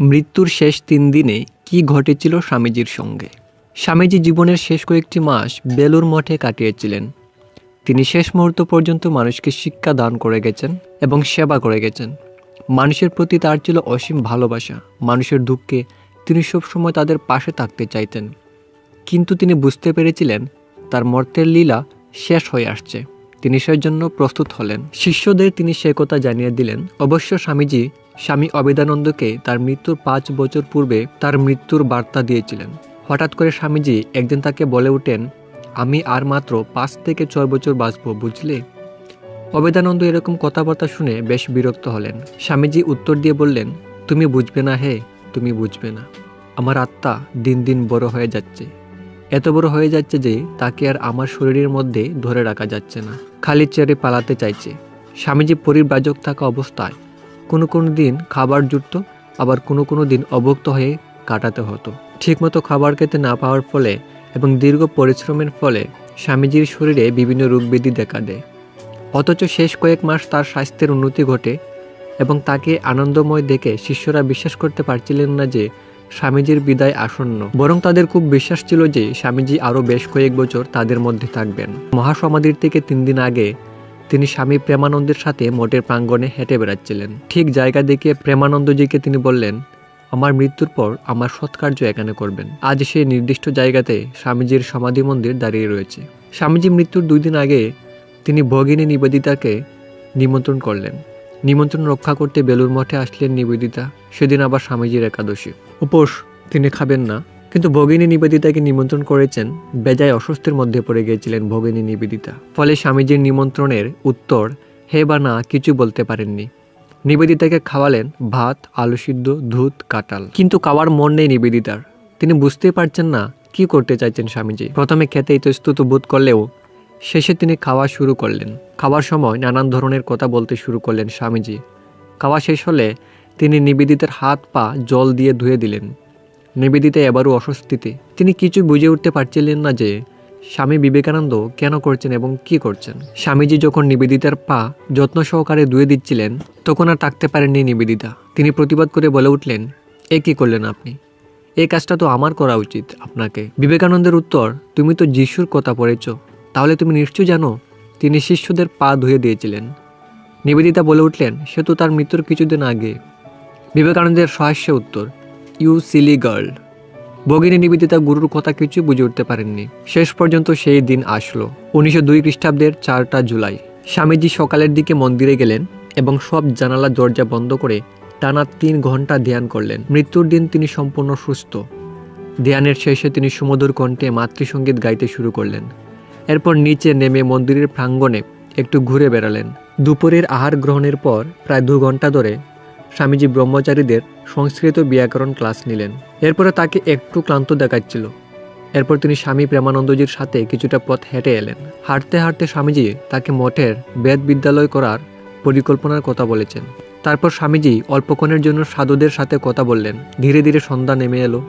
মৃত্যুর শেষ তিন দিনে কি ঘটেছিল স্বামীজির সঙ্গে? স্বামীজি জীবনের শেষ কয়েকটি মাস বেলুর মঠে কাটিয়েছিলেন। তিনি শেষ মুহূর্ত পর্যন্ত মানুষকে শিক্ষা দান করে গেছেন এবং সেবা করে গেছেন। মানুষের প্রতি তার ছিল অসীম ভালোবাসা। মানুষের দুঃখে তিনি সবসময় তাদের পাশে থাকতে চাইতেন। কিন্তু তিনি বুঝতে পেরেছিলেন তার মর্তের লীলা শেষ হয়ে আসছে। তিনি সেজন্য প্রস্তুত হলেন। শিষ্যদের তিনি সে কথা জানিয়ে দিলেন। অবশ্য স্বামীজি স্বামী অবেদানন্দকে তার মৃত্যুর পাঁচ বছর পূর্বে তার মৃত্যুর বার্তা দিয়েছিলেন। হঠাৎ করে স্বামীজি একদিন তাকে বলে ওঠেন, আমি আর মাত্র পাঁচ থেকে ছয় বছর বাঁচব, বুঝলে? অবেদানন্দ এরকম কথাবার্তা শুনে বেশ বিরক্ত হলেন। স্বামীজি উত্তর দিয়ে বললেন, তুমি বুঝবে না হে, তুমি বুঝবে না। আমার আত্মা দিন দিন বড় হয়ে যাচ্ছে। এত বড় হয়ে যাচ্ছে যে তাকে আর আমার শরীরের মধ্যে ধরে রাখা যাচ্ছে না। খালি চেয়ারে পালাতে চাইছে। স্বামীজি পরিব্রাজক থাকা অবস্থায় কোনো কোনো দিন খাবার জুটত, আবার কোনো কোনো দিন অভুক্ত হয়ে কাটাতে হতো। ঠিকমতো খাবার খেতে না পাওয়ার ফলে এবং দীর্ঘ পরিশ্রমের ফলে স্বামীজির শরীরে বিভিন্ন রোগব্যাধি দেখা দেয়। অথচ শেষ কয়েক মাস তার স্বাস্থ্যের উন্নতি ঘটে এবং তাকে আনন্দময় দেখে শিষ্যরা বিশ্বাস করতে পারছিলেন না যে স্বামীজির বিদায় আসন্ন। বরং তাদের খুব বিশ্বাস ছিল যে স্বামীজি আরও বেশ কয়েক বছর তাদের মধ্যে থাকবেন। মহাসমাধির থেকে তিন দিন আগে তিনি স্বামী প্রেমানন্দের সাথে মঠের প্রাঙ্গণে হেঁটে বেড়াচ্ছিলেন। ঠিক জায়গা দেখে প্রেমানন্দজিকে তিনি বললেন, আমার মৃত্যুর পর আমার সৎকার্য এখানে করবেন। আজ সেই নির্দিষ্ট জায়গাতে স্বামীজির সমাধি মন্দির দাঁড়িয়ে রয়েছে। স্বামীজি মৃত্যুর দুই দিন আগে তিনি ভগিনী নিবেদিতাকে নিমন্ত্রণ করলেন। নিমন্ত্রণ রক্ষা করতে বেলুর মঠে আসলেন নিবেদিতা। সেদিন আবার স্বামীজির একাদশী। উপোস, তিনি খাবেন না। কিন্তু ভগিনী নিবেদিতাকে নিমন্ত্রণ করেছেন। বেজায় অস্বস্তির মধ্যে পড়ে গিয়েছিলেন ভগিনী নিবেদিতা। ফলে স্বামীজির নিমন্ত্রণের উত্তর, হে বা না, কিছু বলতে পারেননি। নিবেদিতাকে খাওয়ালেন ভাত, আলু সিদ্ধ, দুধ, কাঁঠাল। কিন্তু খাওয়ার মন নেই নিবেদিতার। তিনি বুঝতেই পারছেন না কি করতে চাইছেন স্বামীজি। প্রথমে খেতে ইতস্তুত বোধ করলেও শেষে তিনি খাওয়া শুরু করলেন। খাওয়ার সময় নানান ধরনের কথা বলতে শুরু করলেন স্বামীজি। খাওয়া শেষ হলে তিনি নিবেদিতার হাত পা জল দিয়ে ধুয়ে দিলেন। নিবেদিতা এবারও অস্বস্তিতে। তিনি কিছু বুঝে উঠতে পারছিলেন না যে, স্বামী বিবেকানন্দ কেন করছেন এবং কি করছেন। স্বামীজি যখন নিবেদিতার পা যত্ন সহকারে ধুয়ে দিচ্ছিলেন, তখন আর থাকতে পারেননি নিবেদিতা। তিনি প্রতিবাদ করে বলে উঠলেন, এ কি করলেন আপনি? এই কাজটা তো আমার করা উচিত আপনাকে। বিবেকানন্দের উত্তর, তুমি তো যিশুর কথা পড়েছ, তাহলে তুমি নিশ্চয় জানো, তিনি শিষ্যদের পা ধুয়ে দিয়েছিলেন। নিবেদিতা বলে উঠলেন, সে তো তার মৃত্যুর কিছুদিন আগে। বিবেকানন্দের সহাস্য উত্তর ইউ সিলি গার্ল। ভগিনী নিবেদিতা গুরুর কথা কিছু বুঝে উঠতে পারেননি। শেষ পর্যন্ত সেই দিন আসলো, উনিশশো দুই খ্রিস্টাব্দের চারটা জুলাই। স্বামীজি সকালের দিকে মন্দিরে গেলেন এবং সব জানালা দরজা বন্ধ করে টানা তিন ঘণ্টা ধ্যান করলেন। মৃত্যুর দিন তিনি সম্পূর্ণ সুস্থ। ধ্যানের শেষে তিনি সুমধুর কণ্ঠে মাতৃসঙ্গীত গাইতে শুরু করলেন। এরপর নিচে নেমে মন্দিরের প্রাঙ্গণে একটু ঘুরে বেড়ালেন। দুপুরের আহার গ্রহণের পর প্রায় দু ঘণ্টা ধরে স্বামীজি ব্রহ্মচারীদের সংস্কৃত ব্যাকরণ ক্লাস নিলেন। এরপরে তাকে একটু ক্লান্ত দেখাচ্ছিল। এরপর তিনি স্বামী প্রেমানন্দজির সাথে কিছুটা পথ হেঁটে এলেন। হাঁটতে হাঁটতে স্বামীজি তাকে মঠের বেদ বিদ্যালয় করার পরিকল্পনার কথা বলেছেন। তারপর স্বামীজি অল্পক্ষণের জন্য সাধুদের সাথে কথা বললেন। ধীরে ধীরে সন্ধ্যা নেমে এলো।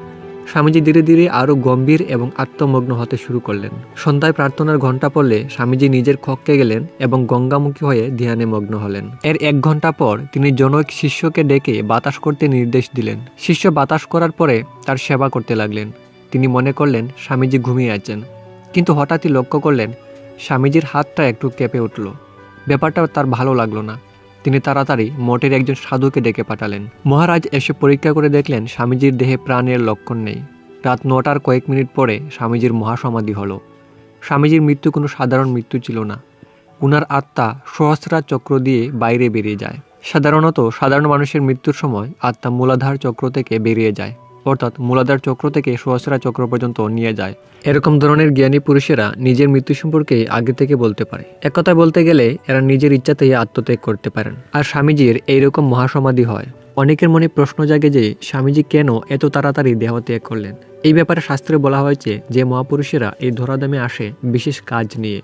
স্বামীজি ধীরে ধীরে আরও গম্ভীর এবং আত্মমগ্ন হতে শুরু করলেন। সন্ধ্যায় প্রার্থনার ঘণ্টা পড়লে স্বামীজি নিজের কক্ষে গেলেন এবং গঙ্গামুখী হয়ে ধ্যানে মগ্ন হলেন। এর এক ঘণ্টা পর তিনি জনক শিষ্যকে ডেকে বাতাস করতে নির্দেশ দিলেন। শিষ্য বাতাস করার পরে তার সেবা করতে লাগলেন। তিনি মনে করলেন, স্বামীজি ঘুমিয়ে আছেন। কিন্তু হঠাৎই লক্ষ্য করলেন, স্বামীজির হাতটা একটু কেঁপে উঠল। ব্যাপারটা তার ভালো লাগল না। তিনি তাড়াতাড়ি মঠের একজন সাধুকে ডেকে পাঠালেন। মহারাজ এসে পরীক্ষা করে দেখলেন স্বামীজির দেহে প্রাণের লক্ষণ নেই। রাত নটার কয়েক মিনিট পরে স্বামীজির মহাসমাধি হল। স্বামীজির মৃত্যু কোনো সাধারণ মৃত্যু ছিল না। উনার আত্মা সহস্রা চক্র দিয়ে বাইরে বেরিয়ে যায়। সাধারণত সাধারণ মানুষের মৃত্যুর সময় আত্মা মূলাধার চক্র থেকে বেরিয়ে যায়। অর্থাৎ মূলাধার চক্র থেকে সহস্রা চক্র পর্যন্ত নিয়ে যায়। এরকম ধরনের জ্ঞানী পুরুষেরা নিজের মৃত্যু সম্পর্কে আগে থেকে বলতে পারে। এক বলতে গেলে, এরা নিজের ইচ্ছাতেই আত্মত্যাগ করতে পারেন। আর স্বামীজির এইরকম মহাসমাধি হয়। অনেকের মনে প্রশ্ন জাগে যে, স্বামীজি কেন এত তাড়াতাড়ি দেহ ত্যাগ করলেন? এই ব্যাপারে শাস্ত্রে বলা হয়েছে যে মহাপুরুষেরা এই ধরাদামে আসে, বিশেষ কাজ নিয়ে।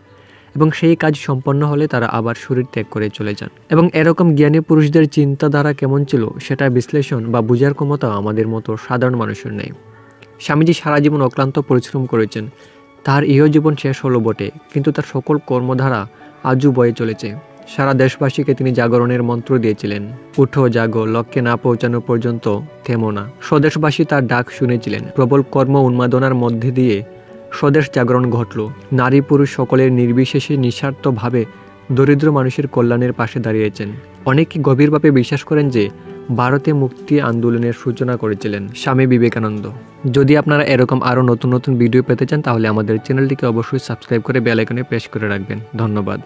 এবং সেই কাজ সম্পন্ন হলে তারা আবার শরীর ত্যাগ করে চলে যান। এবং এরকম জ্ঞানী পুরুষদের চিন্তাধারা কেমন ছিল, সেটা বিশ্লেষণ বা বুঝার ক্ষমতা আমাদের মতো সাধারণ মানুষের নেই। স্বামীজি সারা জীবন অক্লান্ত পরিশ্রম করেছেন। তার ইহ জীবন শেষ হলো বটে, কিন্তু তার সকল কর্মধারা আজও বয়ে চলেছে। সারা দেশবাসীকে তিনি জাগরণের মন্ত্র দিয়েছিলেন, উঠো জাগো, লক্ষ্যে না পৌঁছানো পর্যন্ত থেমো না। স্বদেশবাসী তার ডাক শুনেছিলেন। প্রবল কর্ম উন্মাদনার মধ্যে দিয়ে স্বদেশ জাগরণ ঘটল। নারী পুরুষ সকলের নির্বিশেষে নিঃস্বার্থভাবে দরিদ্র মানুষের কল্যাণের পাশে দাঁড়িয়েছেন। অনেকে গভীরভাবে বিশ্বাস করেন যে, ভারতে মুক্তি আন্দোলনের সূচনা করেছিলেন স্বামী বিবেকানন্দ। যদি আপনারা এরকম আরও নতুন নতুন ভিডিও পেতে চান, তাহলে আমাদের চ্যানেলটিকে অবশ্যই সাবস্ক্রাইব করে বেল আইকনে প্রেস করে রাখবেন। ধন্যবাদ।